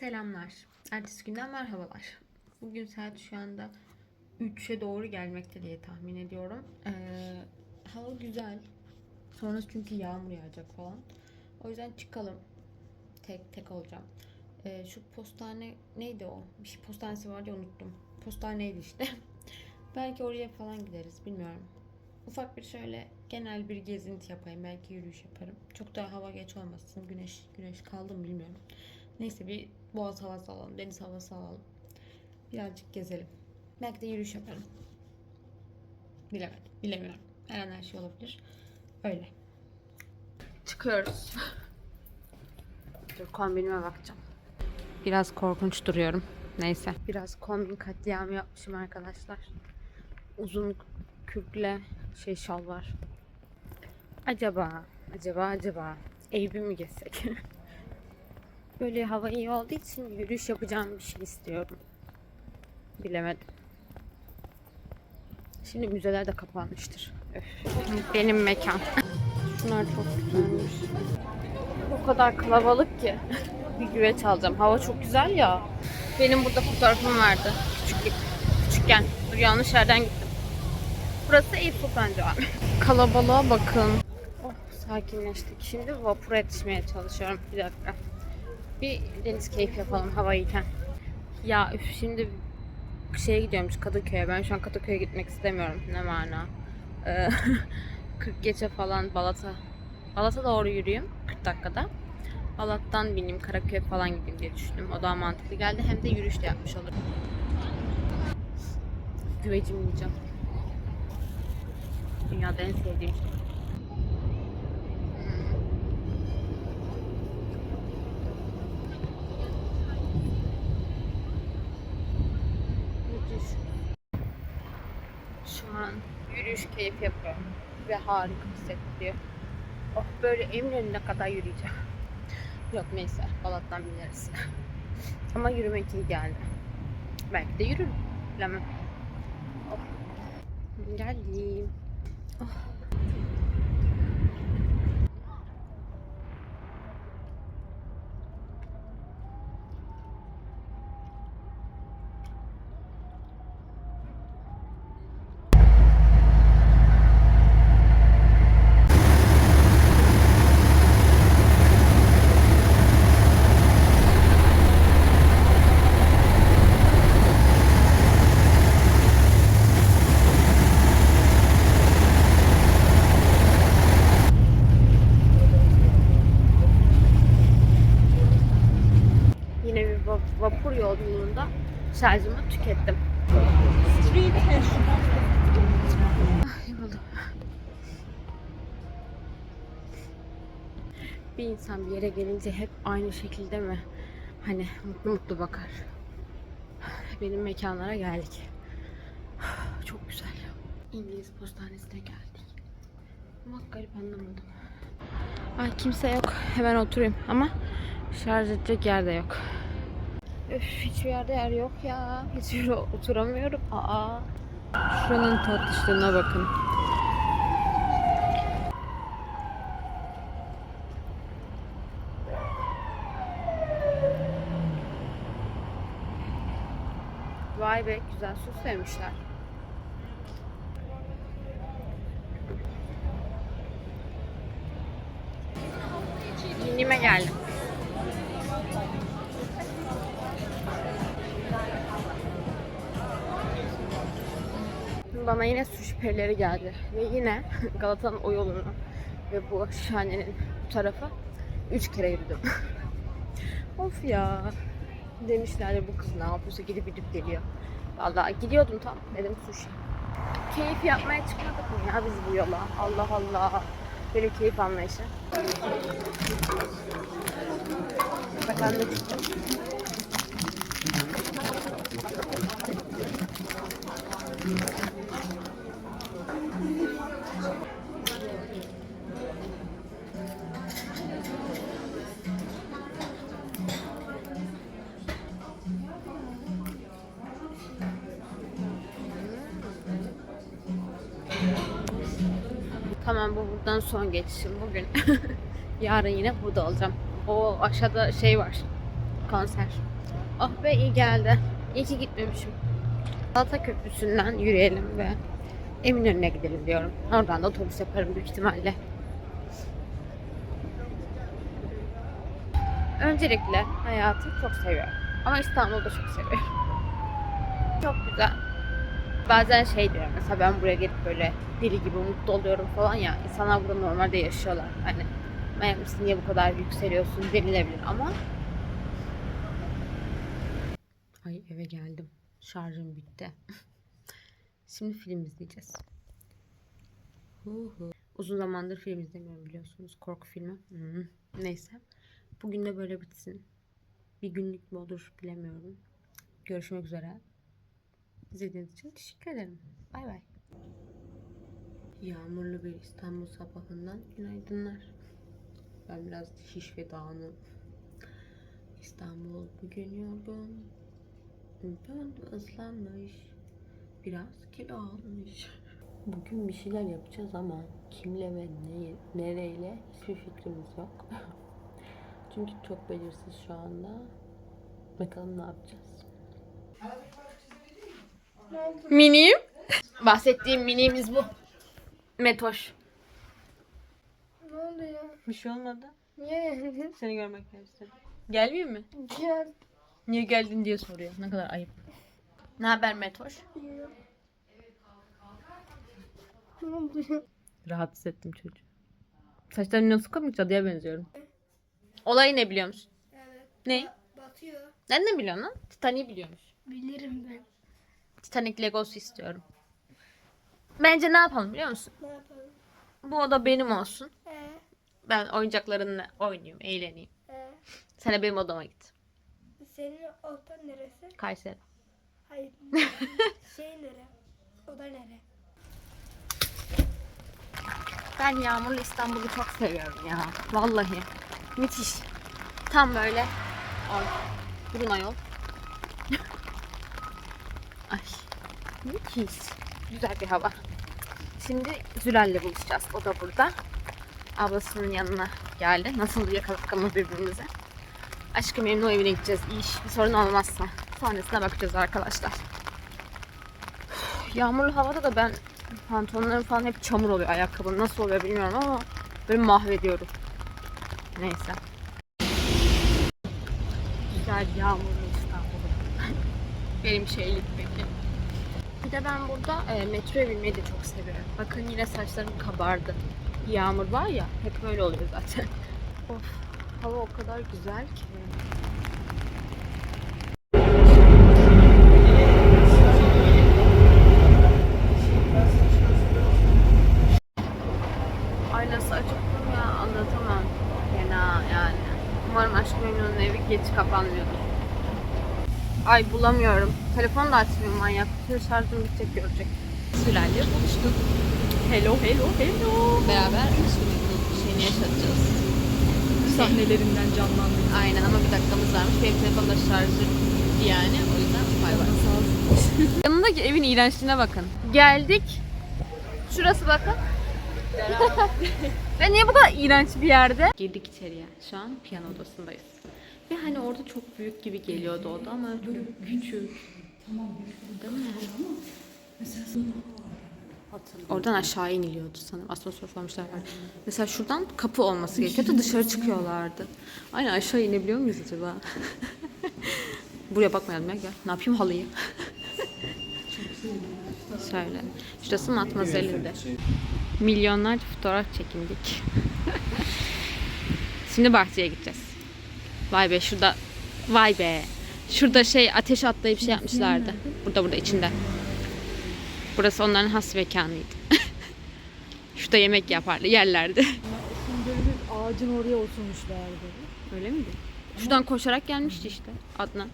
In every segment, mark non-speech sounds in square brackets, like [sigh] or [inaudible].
Selamlar. Ertesi günden merhabalar. Bugün saat şu anda 3'e doğru gelmekte diye tahmin ediyorum. Ee, hava güzel. Sonrası çünkü yağmur yağacak falan. O yüzden çıkalım. Tek tek olacağım. Ee, şu postane neydi o? Bir şey postanesi vardı unuttum. Postaneydi işte. [laughs] Belki oraya falan gideriz bilmiyorum. Ufak bir şöyle genel bir gezinti yapayım. Belki yürüyüş yaparım. Çok da hava geç olmasın. Güneş güneş kaldı mı bilmiyorum. Neyse bir boğaz havası alalım, deniz havası alalım. Birazcık gezelim. Belki de yürüyüş yaparım. Bilemedim, bilemiyorum. Her an her şey olabilir. Öyle. Çıkıyoruz. Dur kombinime bakacağım. Biraz korkunç duruyorum. Neyse. Biraz kombin katliamı yapmışım arkadaşlar. Uzun kürkle şey şal var. Acaba, acaba, acaba Eyüp'ü mü gezsek? [laughs] Böyle hava iyi olduğu için yürüyüş yapacağım bir şey istiyorum. Bilemedim. Şimdi müzeler de kapanmıştır. Benim mekan. Şunlar çok güzelmiş. O kadar kalabalık ki. [laughs] bir güveç alacağım. Hava çok güzel ya. Benim burada fotoğrafım vardı. Küçüklük. Küçükken. Dur yanlış yerden gittim. Burası Eyüp Sultan Camii. [laughs] Kalabalığa bakın. Oh sakinleştik. Şimdi vapura yetişmeye çalışıyorum. Bir dakika. Bir deniz keyfi yapalım hava iyiken. Ya üf şimdi şeye gidiyormuş Kadıköy'e. Ben şu an Kadıköy'e gitmek istemiyorum. Ne mana. Ee, [laughs] 40 geçe falan Balat'a. Balat'a doğru yürüyeyim 40 dakikada. Balat'tan bineyim Karaköy'e falan gideyim diye düşündüm. O daha mantıklı geldi. Hem de yürüyüş de yapmış olurum. Güvecim yiyeceğim. Dünyada en sevdiğim şey. Müthiş. Şu an yürüyüş keyif yapıyorum. Ve harika hissettiriyor. Oh böyle Eminönü'ne kadar yürüyeceğim. [laughs] Yok neyse Balat'tan bineriz. [laughs] Ama yürümek iyi geldi. Belki de yürürüm. Bilemem. Oh. Geldim. Oh. Yine bir va- vapur yolculuğunda şarjımı tükettim. Bir insan bir yere gelince hep aynı şekilde mi? Hani mutlu mutlu bakar. Benim mekanlara geldik. Çok güzel. İngiliz postanesine geldik. Ama garip anlamadım. Ay kimse yok. Hemen oturayım ama şarj edecek yer de yok. Öf hiçbir yerde yer yok ya. Hiçbir yere oturamıyorum. Aa. Şuranın tatlışlığına bakın. Vay be güzel süslemişler. Minime geldim. Bana yine sushi perileri geldi. Ve yine [laughs] Galata'nın o yolunu ve bu şahanenin bu tarafı üç kere yürüdüm. [laughs] of ya. Demişlerdi bu kız ne yapıyorsa gidip gidip geliyor. Vallahi gidiyordum tam dedim sushi. Keyif yapmaya çıkmadık mı ya biz bu yola? Allah Allah. Böyle keyif anlayışı. Bak ben de Tamam bu buradan son geçişim bugün. [laughs] Yarın yine burada olacağım. O aşağıda şey var. Konser. Oh be iyi geldi. İyi ki gitmemişim. Galata Köprüsü'nden yürüyelim ve Eminönü'ne gidelim diyorum. Oradan da otobüs yaparım büyük ihtimalle. Öncelikle hayatı çok seviyorum. Ama İstanbul'da çok seviyorum. Çok güzel. Bazen şey diyorum mesela ben buraya gelip böyle deli gibi mutlu oluyorum falan ya. İnsanlar burada normalde yaşıyorlar. Hani manyak niye bu kadar yükseliyorsun denilebilir ama Ay eve geldim. Şarjım bitti. [laughs] Şimdi film izleyeceğiz. Uzun zamandır film izlemiyorum biliyorsunuz. Korku filmi. Hmm. Neyse. Bugün de böyle bitsin. Bir günlük mü olur bilemiyorum. Görüşmek üzere. İzlediğiniz için teşekkür ederim. Bay bay. Yağmurlu bir İstanbul sabahından günaydınlar. Ben biraz şiş ve dağınım. İstanbul bugün yorgun. Ben ıslanmış. Biraz kilo almış. Bugün bir şeyler yapacağız ama kimle ve ne, nereyle hiçbir fikrimiz yok. [laughs] Çünkü çok belirsiz şu anda. Bakalım ne yapacağız. Minim. Bahsettiğim miniğimiz bu. Metoş. Ne oldu ya? Bir şey olmadı. Niye geldin? Seni görmek istedim. Gelmeyeyim mi? Gel. Niye geldin diye soruyor. Ne kadar ayıp. Ne haber Metoş? Ne oldu ya? Rahatsız ettim çocuğu. Saçlarım nasıl komik cadıya benziyorum. Olayı ne biliyor musun? Evet. Ne? Batıyor. Sen ne biliyorsun lan? Titanic'i biliyormuş. Bilirim ben. Titanic Legosu istiyorum. Bence ne yapalım biliyor musun? Ne yapalım? Bu oda benim olsun. Ee, Ben oyuncaklarınla oynayayım, eğleneyim. ee, Sen de benim odama git. senin orta neresi? Kayseri. Hayır. [laughs] şey nere? O da nere? Ben yağmurlu İstanbul'u çok seviyorum ya. Vallahi. Müthiş. Tam böyle. Ay. Durun ayol. [laughs] Ay. Müthiş. Güzel bir hava. Şimdi Zülal'le buluşacağız. O da burada. Ablasının yanına geldi. Nasıl yakaladık birbirimize. Aşkım o evine gideceğiz. İyi iş. Bir sorun olmazsa. Sonrasına bakacağız arkadaşlar. Yağmurlu havada da ben pantolonlarım falan hep çamur oluyor ayakkabım. Nasıl oluyor bilmiyorum ama böyle mahvediyorum. Neyse. Güzel yağmurlu İstanbul. [laughs] Benim şeylik. De ben burada e, metroya binmeyi de çok seviyorum. Bakın yine saçlarım kabardı. Yağmur var ya hep böyle oluyor zaten. [laughs] of hava o kadar güzel ki. Ay nasıl acıktım ya anlatamam. Fena yani. Umarım Aşk Memnun'un evi geç kapanmıyordur. Ay bulamıyorum. Telefon da açmıyor manyak. Bütün şarjım bitecek görecek. Sülal'le buluştuk. Hello hello hello. Beraber Aşk Memnun şeyini yaşatacağız. sahnelerinden canlandı. Aynen ama bir dakikamız varmış. Benim telefonda şarjı yani. O yüzden bay bay. Yanındaki evin iğrençliğine bakın. Geldik. Şurası bakın. Ve niye bu kadar iğrenç bir yerde? Girdik içeriye. Şu an piyano odasındayız. Ve hani orada çok büyük gibi geliyordu oda ama çok küçük. Oradan aşağı iniliyordu sanırım. Asansör şeyler vardı. Mesela şuradan kapı olması gerekiyordu. Dışarı çıkıyorlardı. Aynen aşağı inebiliyor muyuz acaba? [laughs] Buraya bakmayalım ya gel. Ne yapayım halıyı? Şöyle. [laughs] Şurası Matmazel'inde. Milyonlarca fotoğraf çekindik. [laughs] Şimdi bahçeye gideceğiz. Vay be şurada. Vay be. Şurada şey ateş atlayıp şey yapmışlardı. Burada burada içinde. Burası onların has mekanıydı. [laughs] Şurada yemek yapardı, yerlerdi. Sündürülür ağacın oraya oturmuşlardı. Öyle miydi? Şuradan koşarak gelmişti işte Adnan.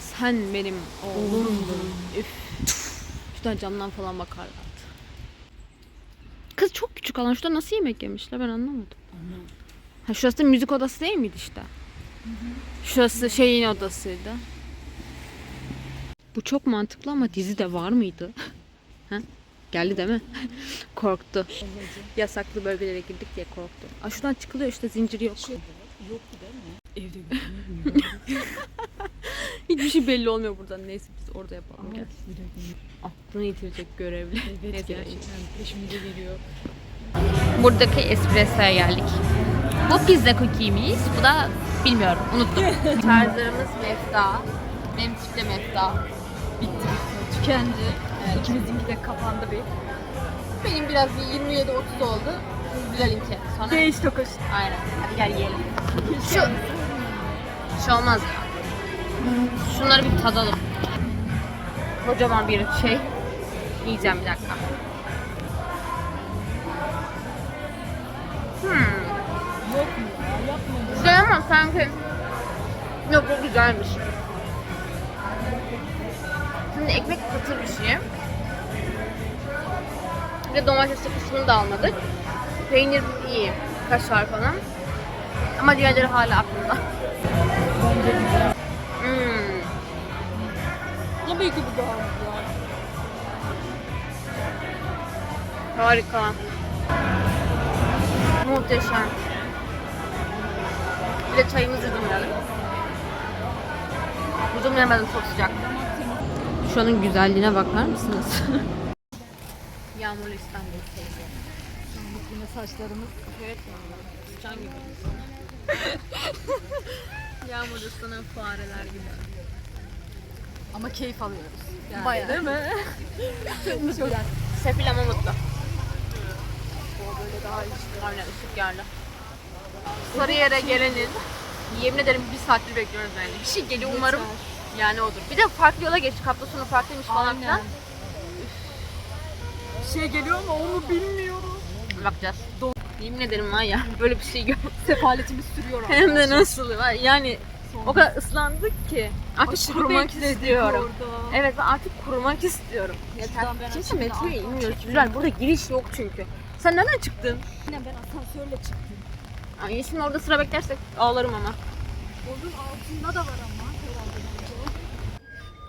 Sen benim oğlumdun. Üf. Şuradan camdan falan bakarlardı. Kız çok küçük alan. Şurada nasıl yemek yemişler ben anlamadım. Ha, şurası da müzik odası değil miydi işte? Şurası şeyin odasıydı. Bu çok mantıklı ama dizi de var mıydı? [laughs] ha? Geldi değil mi? [laughs] Korktu. Yasaklı bölgelere girdik diye korktu. Aa, şuradan çıkılıyor işte zinciri yok. Yoktu değil mi? Evde [laughs] Hiçbir şey belli olmuyor buradan. Neyse biz orada yapalım gel. Aklını yitirecek görevli. Evet Neyse, gerçekten peşimize geliyor. Buradaki espressoya geldik. Bu pizza cookie'miz. Bu da bilmiyorum. Unuttum. [laughs] Tarzlarımız mefta. Benim çiftle mefta. Bitti bitti. Tükendi. İkimizinki de kapandı bir. Benim biraz bir 27-30 oldu. Bilal'inki. Sonra... Değiş tokuş. Aynen. Hadi gel yiyelim. Şu... Şu olmaz ya. Şunları bir tadalım. Kocaman bir şey. Yiyeceğim bir dakika. Hmm. Yok mu ama sanki... Yok bu güzelmiş. Şimdi ekmek katır bir şey. De domatesli kısmını da almadık. Peynir iyi. Kaşar falan. Ama diğerleri hala aklımda. Hmm. Tabii ki bu daha güzel. Harika. Muhteşem. Bir de çayımızı yudumlayalım. Yudumlayamadım çok sıcak. Şunun güzelliğine bakar mısınız? [laughs] Yağmurlu İstanbul teyze. Yine saçlarımız. Evet Sıçan gibi. [laughs] Yağmurda ıslanan fareler gibi. Ama keyif alıyoruz. Yani, Bayağı. Değil mi? [laughs] Çok güzel. Sefil ama mutlu. Daha. Aynen ışık. Sarıyer'e gelenin yemin ederim bir saattir bekliyoruz yani. Bir şey geliyor umarım yani odur. Bir de farklı yola geçtik. Hafta sonu farklıymış falan Aynen. filan. Bir şey geliyor ama onu bilmiyorum. Bakacağız. Yemin ederim var ya böyle bir şey gör. [laughs] Sefaletimiz sürüyor Hem de nasıl var yani o kadar ıslandık ki artık Aşırı kurumak istiyorum. orada. Evet ben artık kurumak istiyorum. Yeter. Kimse metroya inmiyor. Güzel burada giriş yok çünkü. Sen nereden çıktın? Yine ben asansörle çıktım. Ay şimdi orada sıra beklersek ağlarım ama. Onun altında da var ama herhalde bence.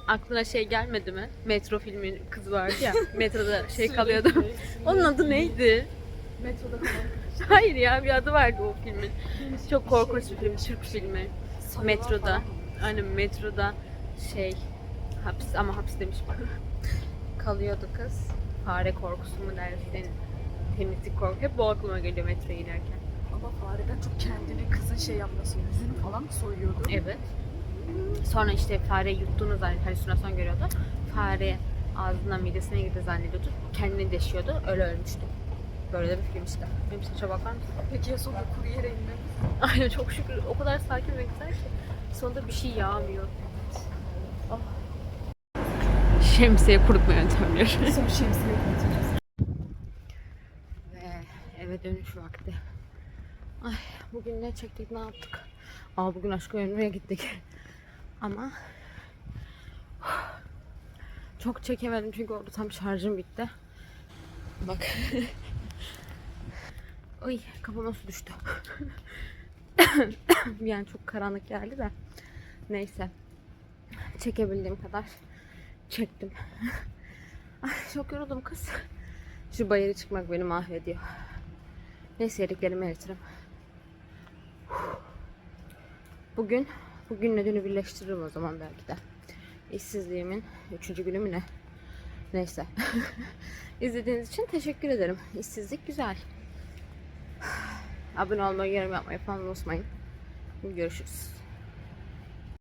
Aklına şey gelmedi mi? Metro filmin kızı vardı ya. [laughs] Metroda şey kalıyordu. Onun adı neydi? Metroda kalan. [laughs] Hayır ya bir adı vardı o filmin. Çok korkunç bir film. Türk filmi. Metroda. Aynen metroda şey hapis ama hapis demiş bak. [laughs] Kalıyordu kız. Fare korkusu mu dersin? Temizlik korku. Hep bu aklıma geliyor metroya inerken. Ama fareden çok kendini kızın şey yapması, yüzünü falan mı soyuyordu? Evet. Sonra işte fare yuttuğunu zannediyordu. Halüsinasyon görüyordu. Fare ağzından midesine girdi zannediyordu. Kendini deşiyordu. Öyle ölmüştü. Böyle de bir film işte. Benim saça bakar mısın? Peki ya sonra kuru yere inmemiz? [laughs] Aynen çok şükür. O kadar sakin ve güzel ki. Sonunda bir şey yağmıyor. Oh. Şemsiye kurutma yöntemleri. Sonra şemsiye koyacağız. Ve eve dönüş vakti. Ay bugün ne çektik ne yaptık? Aa bugün aşka yönüne gittik. Ama çok çekemedim çünkü orada tam şarjım bitti. Bak. Ay kafama su düştü. an çok karanlık geldi de. Neyse. Çekebildiğim kadar çektim. Ay çok yoruldum kız. Şu bayırı çıkmak beni mahvediyor. Neyse yediklerimi eritirim. Bugün, bugünle dünü birleştiririm o zaman belki de. İşsizliğimin üçüncü günü mü ne? Neyse. [laughs] İzlediğiniz için teşekkür ederim. İşsizlik güzel. [sighs] Abone olmayı, yorum yapmayı falan unutmayın. Görüşürüz.